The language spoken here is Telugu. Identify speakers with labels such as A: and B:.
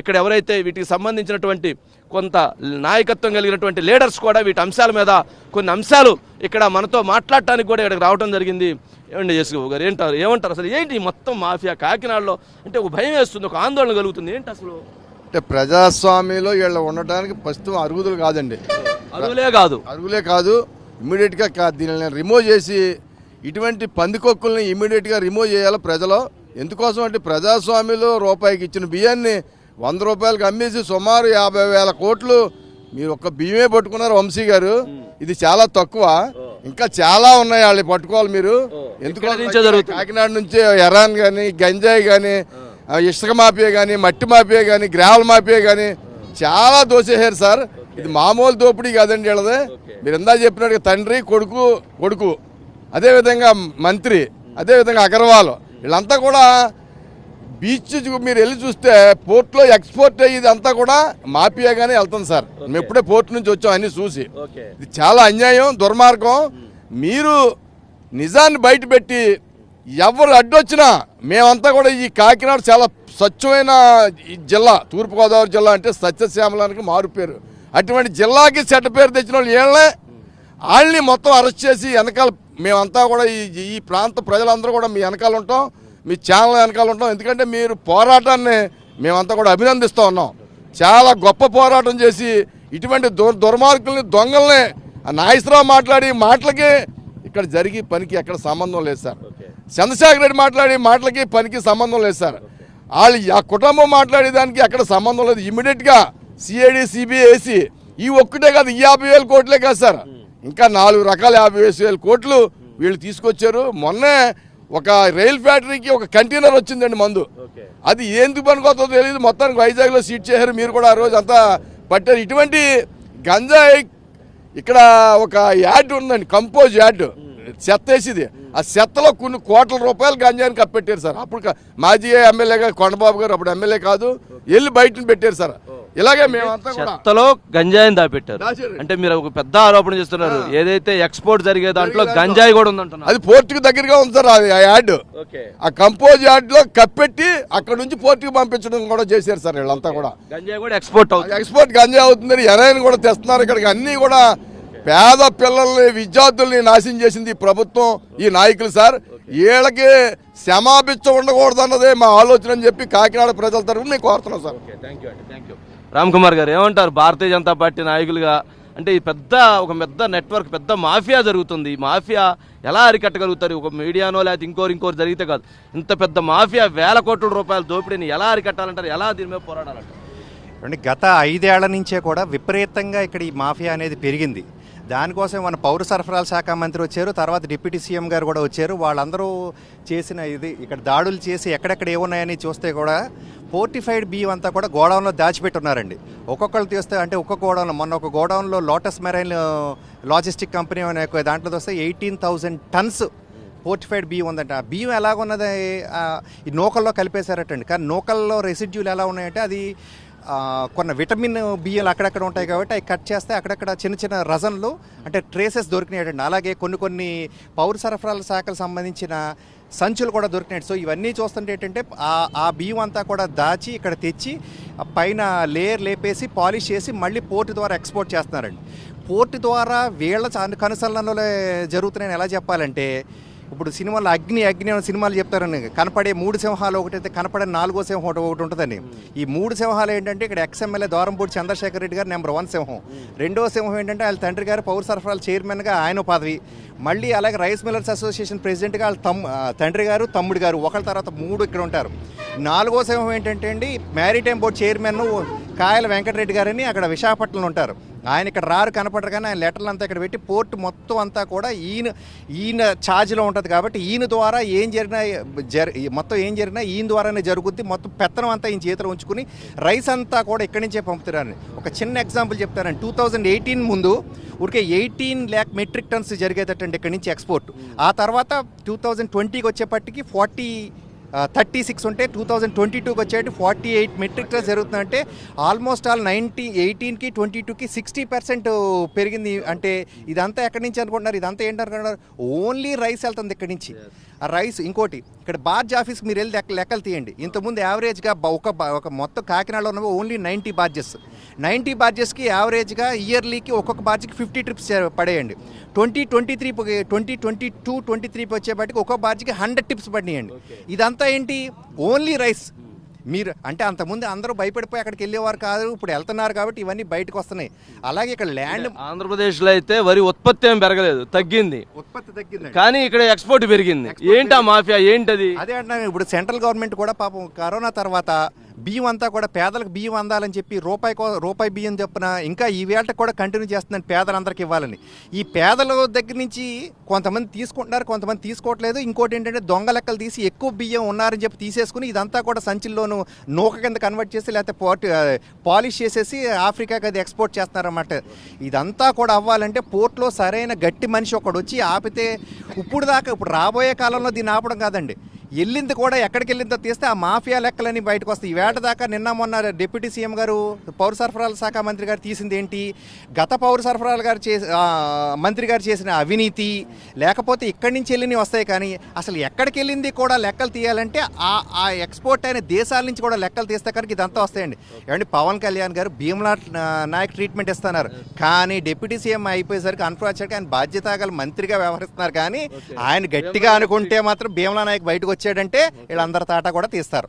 A: ఇక్కడ ఎవరైతే వీటికి సంబంధించినటువంటి కొంత నాయకత్వం కలిగినటువంటి లీడర్స్ కూడా వీటి అంశాల మీద కొన్ని అంశాలు ఇక్కడ మనతో మాట్లాడటానికి కూడా ఇక్కడికి రావడం జరిగింది. ఏమండి యశ్బాబు గారు ఏంటారు ఏమంటారు అసలు? ఏంటి మొత్తం మాఫియా కాకినాడలో? అంటే ఒక భయం వేస్తుంది ఒక ఆందోళన కలుగుతుంది. ఏంటి అసలు?
B: అంటే ప్రజాస్వామ్యంలో వీళ్ళు ఉండటానికి ప్రస్తుతం అరుగుదలు కాదండి.
A: అరువులే కాదు.
B: అరుగులే కాదు. ఇమ్మీడియట్గా దీనిని రిమూవ్ చేసి ఇటువంటి పందికొక్కుల్ని ఇమ్మీడియట్గా రిమూవ్ చేయాలి ప్రజలు. ఎందుకోసం అంటే ప్రజాస్వామ్యంలో రూపాయికి ఇచ్చిన బియ్యాన్ని వంద రూపాయలకి అమ్మేసి సుమారు యాభై వేల కోట్లు మీరు ఒక్క బియ్యమే పట్టుకున్నారు వంశీ గారు. ఇది చాలా తక్కువ. ఇంకా చాలా ఉన్నాయి వాళ్ళు పట్టుకోవాలి మీరు.
A: జరుగుతుంది.
B: కాకినాడ నుంచి ఎరాన్ కానీ గంజాయి కానీ ఇసుక మాఫియా కానీ మట్టి మాఫియా కానీ గ్రావెల్ మాఫియా కానీ చాలా దోసేసారు సార్. ఇది మామూలు దోపిడీ కాదండి వీళ్ళది. మీరు ఇందా చెప్పినట్టుగా తండ్రి కొడుకు కొడుకు. అదేవిధంగా మంత్రి అదేవిధంగా అగర్వాల్. వీళ్ళంతా కూడా బీచ్ మీరు వెళ్ళి చూస్తే పోర్ట్లో ఎక్స్పోర్ట్ అయ్యేది అంతా కూడా మాఫియాగానే వెళ్తుంది సార్. మేము ఇప్పుడే పోర్ట్ నుంచి వచ్చాం అన్ని చూసి. ఇది చాలా అన్యాయం దుర్మార్గం. మీరు నిజాన్ని బయటపెట్టి ఎవరు అడ్డొచ్చినా మేమంతా కూడా ఈ కాకినాడ చాలా స్వచ్ఛమైన ఈ జిల్లా తూర్పుగోదావరి జిల్లా అంటే సత్యశ్యామలానికి మారుపేరు అటువంటి జిల్లాకి చెడ్డ పేరు తెచ్చిన వాళ్ళు ఏళ్ళే వాళ్ళని మొత్తం అరెస్ట్ చేసి వెనకాల మేమంతా కూడా ఈ ఈ ప్రాంత ప్రజలందరూ కూడా మీ వెనకాల ఉంటాం. మీ ఛానల్ వెనకాల ఉంటాం ఎందుకంటే మీరు పోరాటాన్ని మేమంతా కూడా అభినందిస్తూ ఉన్నాం. చాలా గొప్ప పోరాటం చేసి ఇటువంటి దుర్ దుర్మార్గుల్ని దొంగల్ని నాగేశ్వరరావు మాట్లాడి మాటలకి ఇక్కడ జరిగి పనికి ఎక్కడ సంబంధం లేదు సార్. చంద్రశేఖర్ రెడ్డి మాట్లాడి మాటలకి పనికి సంబంధం లేదు సార్. వాళ్ళు ఆ కుటుంబం మాట్లాడే దానికి ఎక్కడ సంబంధం లేదు. ఇమీడియట్గా సిఐడి సిబిఐ వేసి ఈ ఒక్కటే కాదు ఈ యాభై వేల కోట్లే కాదు సార్. ఇంకా నాలుగు రకాల యాభై వేల కోట్లు వీళ్ళు తీసుకొచ్చారు. మొన్నే ఒక రైల్ ఫ్యాక్టరీకి ఒక కంటైనర్ వచ్చిందండి మందు. అది ఎందుకు పనికొస్తుందో తెలియదు. మొత్తానికి వైజాగ్లో సీట్ చేశారు. మీరు కూడా ఆ రోజు అంతా పట్టారు. ఇటువంటి గంజాయి ఇక్కడ ఒక యాడ్ ఉందండి కంపోజ్ యాడ్. చెత్త వేసిది. ఆ చెత్తలో కొన్ని కోట్ల రూపాయలు గంజాయిని కప్పెట్టారు సార్. అప్పుడు మాజీ ఎమ్మెల్యేగా కొండబాబు గారు అప్పుడు ఎమ్మెల్యే కాదు వెళ్ళి బయటను పెట్టారు సార్. ఇలాగే మేమంతా
A: చెత్తలో గంజాయిని దాపెట్టారు. అంటే మీరు ఒక పెద్ద ఆరోపణ చేస్తున్నారు. ఏదైతే ఎక్స్పోర్ట్ జరిగే దాంట్లో గంజాయి కూడా ఉందంటున్నారు.
B: అది పోర్టుకు దగ్గరగా ఉంది సార్ అది ఆ యాడ్. ఆ కంపోజ్ యాడ్లో కప్పెట్టి అక్కడ నుంచి పోర్టుకి పంపించడం కూడా చేశారు సార్ వీళ్ళంతా కూడా.
A: గంజాయి కూడా ఎక్స్పోర్ట్ అవుతుంది.
B: ఎక్స్పోర్ట్ గంజా అవుతుందని ఎరైన్ కూడా తెస్తున్నారు ఇక్కడికి. అన్ని కూడా పేద పిల్లల్ని విద్యార్థుల్ని నాశనం చేసింది ఈ ప్రభుత్వం ఈ నాయకులు సార్. వీళ్ళకి క్షమాభిచ్చ ఉండకూడదు అన్నదే మా ఆలోచన అని చెప్పి కాకినాడ ప్రజల తరఫున నేను కోరుతున్నాను sir.
A: Thank you Ram Kumar garu ఏమంటారు? భారతీయ జనతా పార్టీ నాయకులుగా అంటే ఈ పెద్ద ఒక పెద్ద నెట్వర్క్ పెద్ద మాఫియా జరుగుతుంది. ఈ మాఫియా ఎలా అరికట్టగలుగుతారు? ఒక మీడియానో లేకపోతే ఇంకోరు ఇంకోరు జరిగితే కాదు. ఇంత పెద్ద మాఫియా వేల కోట్ల రూపాయల దోపిడీని ఎలా అరికట్టాలంటారు? ఎలా దీని మీద పోరాడాలంటారు?
C: అంటే గత ఐదేళ్ళ నుంచే కూడా విపరీతంగా ఇక్కడ ఈ మాఫియా అనేది పెరిగింది. దానికోసం మన పౌర సరఫరాల శాఖ మంత్రి వచ్చారు తర్వాత డిప్యూటీ సీఎం గారు కూడా వచ్చారు. వాళ్ళందరూ చేసిన ఇది ఇక్కడ దాడులు చేసి ఎక్కడెక్కడ ఏమున్నాయని చూస్తే కూడా ఫోర్టిఫైడ్ బియ్యం అంతా కూడా గోడౌన్లో దాచిపెట్టున్నారండి. ఒక్కొక్కరు తీస్తే అంటే ఒక్కొక్క గోడౌన్లో మొన్న ఒక గోడౌన్లో లోటస్ మెరైన్ లాజిస్టిక్ కంపెనీ అనే దాంట్లో వస్తే ఎయిటీన్ థౌజండ్ టన్స్ ఫోర్టిఫైడ్ బియ్యం ఉందంట. ఆ బియ్యం ఎలాగున్నది ఉన్నది ఈ నూకల్లో కలిపేశారటండి. కానీ నూకల్లో రెసిడ్యూలు ఎలా ఉన్నాయంటే అది కొన్ని విటమిన్ బియ్యాలు అక్కడక్కడ ఉంటాయి కాబట్టి అవి కట్ చేస్తే అక్కడక్కడ చిన్న చిన్న రజన్లు అంటే ట్రేసెస్ దొరికినాయండి అలాగే కొన్ని కొన్ని పౌర సరఫరాల శాఖకు సంబంధించిన సంచులు కూడా దొరికినాయి సో ఇవన్నీ చూస్తుంటే ఏంటంటే ఆ ఆ బియ్యం అంతా కూడా దాచి ఇక్కడ తెచ్చి ఆ పైన లేయర్ లేపేసి పాలిష్ చేసి మళ్ళీ పోర్టు ద్వారా ఎక్స్పోర్ట్ చేస్తున్నారండి. పోర్టు ద్వారా వీళ్ళ చ- జరుగుతున్నాయని ఎలా చెప్పాలంటే ఇప్పుడు సినిమాలో అగ్ని అగ్ని అనే సినిమాలు చెప్తారని కనపడే మూడు సింహాలు ఒకటైతే కనపడే నాలుగో సింహం ఒకటి ఒకటి ఉంటుందండి. ఈ మూడు సింహాలు ఏంటంటే ఇక్కడ ఎక్స్ఎమ్మెల్యే ద్వారంపూడి చంద్రశేఖర్ రెడ్డి గారు నెంబర్ వన్ సింహం. రెండో సింహం ఏంటంటే వాళ్ళ తండ్రి గారు పౌర సరఫరాల చైర్మన్గా ఆయన పదవి. మళ్ళీ అలాగే రైస్ మిల్లర్స్ అసోసియేషన్ ప్రెసిడెంట్గా వాళ్ళ తమ్ తండ్రి గారు తమ్ముడు గారు ఒకళ్ళ తర్వాత మూడు ఇక్కడ ఉంటారు. నాలుగో సింహం ఏంటంటే అండి మ్యారిటైమ్ బోర్డ్ చైర్మన్ కాయల వెంకటరెడ్డి గారని అక్కడ విశాఖపట్నంలో ఉంటారు. ఆయన ఇక్కడ రారు కనపడరు కానీ ఆయన లెటర్లు అంతా ఇక్కడ పెట్టి పోర్ట్ మొత్తం అంతా కూడా ఈయన ఈయన ఛార్జ్లో ఉంటుంది కాబట్టి ఈయన ద్వారా ఏం జరిగినా జరి మొత్తం ఏం జరిగినా ఈయన ద్వారానే జరుగుద్ది. మొత్తం పెత్తనం అంతా ఈయన చేతిలో ఉంచుకుని రైస్ అంతా కూడా ఇక్కడి నుంచే పంపుతున్నారని ఒక చిన్న ఎగ్జాంపుల్ చెప్తారని టూ థౌజండ్ ఎయిటీన్ ముందు ఊరికే ఎయిటీన్ ల్యాక్ మెట్రిక్ టన్స్ జరిగేటట్టండి ఇక్కడి నుంచి ఎక్స్పోర్ట్ ఆ తర్వాత టూ థౌజండ్ ట్వంటీకి వచ్చేపటికి ఫార్టీ థర్టీ సిక్స్ ఉంటే టూ థౌజండ్ ట్వంటీ టూకి వచ్చేటి ఫార్టీ ఎయిట్ మెట్రిక్ టన్స్ జరుగుతుందంటే ఆల్మోస్ట్ ఆల్ నైన్టీ ఎయిటీన్కి ట్వంటీ టూకి సిక్స్టీ పర్సెంట్ పెరిగింది. అంటే ఇదంతా ఎక్కడి నుంచి అనుకుంటున్నారు? ఇదంతా ఏంటి అనుకుంటున్నారు? ఓన్లీ రైస్ వెళ్తుంది ఇక్కడి నుంచి. ఆ రైస్ ఇంకోటి ఇక్కడ బార్జ్ ఆఫీస్కి మీరు వెళ్ళి లెక్క లెక్కలు తీయండి. ఇంతకుముందు యావరేజ్గా ఒక ఒక మొత్తం కాకినాడలో ఉన్నవి ఓన్లీ నైంటీ బార్జెస్ నైంటీ బార్జెస్కి యావరేజ్గా ఇయర్లీకి ఒక్కొక్క బార్జ్కి ఫిఫ్టీ ట్రిప్స్ పడేయండి. Twenty twenty three twenty twenty two twenty త్రీకి వచ్చేపాటికి ఒక్కొక్క బార్జ్కి హండ్రెడ్ టిప్స్ పడినాయండి. ఇదంతా ఏంటి ఓన్లీ రైస్ మీరు అంటే అంతకుముందు అందరూ భయపడిపోయి అక్కడికి వెళ్ళేవారు కాదు ఇప్పుడు వెళ్తున్నారు కాబట్టి ఇవన్నీ బయటకు వస్తున్నాయి. అలాగే ఇక్కడ ల్యాండ్
A: ఆంధ్రప్రదేశ్లో అయితే వరి ఉత్పత్తి ఏం పెరగలేదు తగ్గింది.
C: ఉత్పత్తి తగ్గిందండి.
A: కానీ ఇక్కడ ఎక్స్పోర్ట్ పెరిగింది. ఏంటి ఆ మాఫియా? ఏంటది?
C: అదే అంటున్నాను ఇప్పుడు సెంట్రల్ గవర్నమెంట్ కూడా పాపం కరోనా తర్వాత బియ్యం అంతా కూడా పేదలకు బియ్యం అందాలని చెప్పి రూపాయి కో- రూపాయి బియ్యం చెప్పున ఇంకా ఈ వేళ కూడా కంటిన్యూ చేస్తుందని పేదలందరికీ ఇవ్వాలని. ఈ పేదల దగ్గర నుంచి కొంతమంది తీసుకుంటున్నారు కొంతమంది తీసుకోవట్లేదు. ఇంకోటి ఏంటంటే దొంగ లెక్కలు తీసి ఎక్కువ బియ్యం ఉన్నారని చెప్పి తీసేసుకుని ఇదంతా కూడా సంచుల్లోనూ నూక కింద కన్వర్ట్ చేసి లేకపోతే పోర్ట్ పాలిష్ చేసేసి ఆఫ్రికాకి అది ఎక్స్పోర్ట్ చేస్తున్నారన్నమాట. ఇదంతా కూడా అవ్వాలంటే పోర్ట్లో సరైన గట్టి మనిషి ఒకడు వచ్చి ఆపితే ఇప్పుడు దాకా ఇప్పుడు రాబోయే కాలంలో దీన్ని ఆపడం కాదండి. వెళ్ళింది కూడా ఎక్కడికి వెళ్ళిందో తీస్తే ఆ మాఫియా లెక్కలని బయటకు వస్తాయి ఈ వేట దాకా నిన్న మొన్న డిప్యూటీ సీఎం గారు పౌర సరఫరాల శాఖ మంత్రి గారు తీసింది ఏంటి గత పౌర సరఫరాల గారు చేసి మంత్రి గారు చేసిన అవినీతి లేకపోతే ఇక్కడి నుంచి వెళ్ళినవి వస్తాయి కానీ అసలు ఎక్కడికి వెళ్ళింది కూడా లెక్కలు తీయాలంటే ఆ ఆ ఎక్స్పోర్ట్ అయిన దేశాల నుంచి కూడా లెక్కలు తీస్తే కనుక ఇదంతా వస్తాయండి. ఏమండి పవన్ కళ్యాణ్ గారు భీమ్లా నాయక్ ట్రీట్మెంట్ ఇస్తున్నారు. కానీ డిప్యూటీ సీఎం అయిపోయేసరికి అన్ఫార్చునేట్గా ఆయన బాధ్యత గల మంత్రిగా వ్యవహరిస్తున్నారు కానీ ఆయన గట్టిగా అనుకుంటే మాత్రం భీమ్లా నాయక్ బయటకు వచ్చాడంటే వీళ్ళందరి తాటా కూడా తీస్తారు.